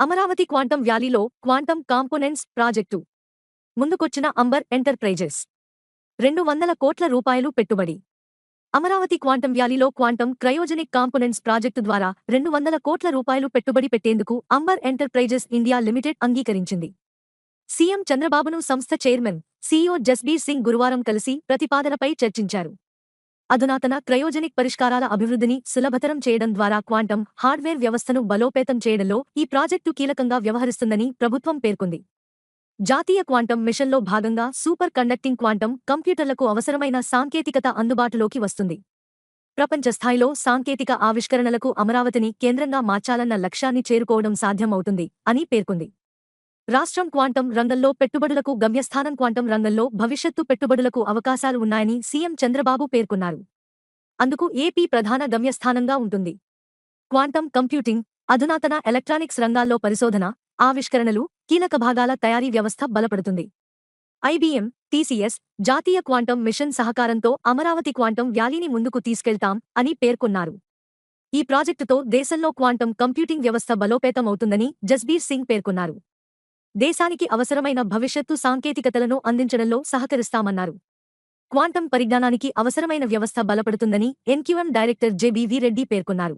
Amaravati quantum వ్యాలీలో quantum components project. ముందుకొచ్చిన Amber Enterprises. రెండు వందల కోట్ల రూపాయలు పెట్టుబడి. అమరావతి క్వాంటం వ్యాలీలో క్వాంటం క్రయోజనిక్ కాంపోనెంట్స్ ప్రాజెక్టు ద్వారా రెండు వందల కోట్ల రూపాయలు పెట్టుబడి పెట్టేందుకు అంబర్ ఎంటర్ప్రైజెస్ ఇండియా లిమిటెడ్ అంగీకరించింది. సీఎం చంద్రబాబును సంస్థ చైర్మన్ సీఈఓ జస్బీర్ సింగ్ గురువారం కలిసి ప్రతిపాదనపై చర్చించారు. అధునాతన క్రయోజనిక్ పరిష్కారాల అభివృద్ధిని సులభతరం చేయడం ద్వారా క్వాంటం హార్డ్వేర్ వ్యవస్థను బలోపేతం చేయడంలో ఈ ప్రాజెక్టు కీలకంగా వ్యవహరిస్తుందని ప్రభుత్వం పేర్కొంది. జాతీయ క్వాంటం మిషన్లో భాగంగా సూపర్ కండక్టింగ్ క్వాంటం కంప్యూటర్లకు అవసరమైన సాంకేతికత అందుబాటులోకి వస్తుంది. ప్రపంచ స్థాయిలో సాంకేతిక ఆవిష్కరణలకు అమరావతిని కేంద్రంగా మార్చాలన్న లక్ష్యాన్ని చేరుకోవడం సాధ్యమవుతుంది అని పేర్కొంది. రాష్ట్రం క్వాంటం రంగంలో పెట్టుబడులకు గమ్యస్థానం క్వాంటం రంగంలో భవిష్యత్తు పెట్టుబడులకు అవకాశాలు ఉన్నాయని సీఎం చంద్రబాబు పేర్కొన్నారు. అందుకు ఏపీ ప్రధాన గమ్యస్థానంగా ఉంటుంది. క్వాంటం కంప్యూటింగ్ అధునాతన ఎలక్ట్రానిక్స్ రంగాల్లో పరిశోధన ఆవిష్కరణలు కీలక భాగాల తయారీ వ్యవస్థ బలపడుతుంది. ఐబీఎం టీసీఎస్ జాతీయ క్వాంటం మిషన్ సహకారంతో అమరావతి క్వాంటం వ్యాలీని ముందుకు తీసుకెళ్తాం అని పేర్కొన్నారు. ఈ ప్రాజెక్టుతో దేశంలో క్వాంటం కంప్యూటింగ్ వ్యవస్థ బలోపేతమవుతుందని జస్బీర్ సింగ్ పేర్కొన్నారు. దేశానికి అవసరమైన భవిష్యత్తు సాంకేతికతలను అందించడంలో సహకరిస్తామన్నారు. క్వాంటం పరిజ్ఞానానికి అవసరమైన వ్యవస్థ బలపడుతుందని ఎన్క్యూఎం డైరెక్టర్ జెబివి రెడ్డి పేర్కొన్నారు.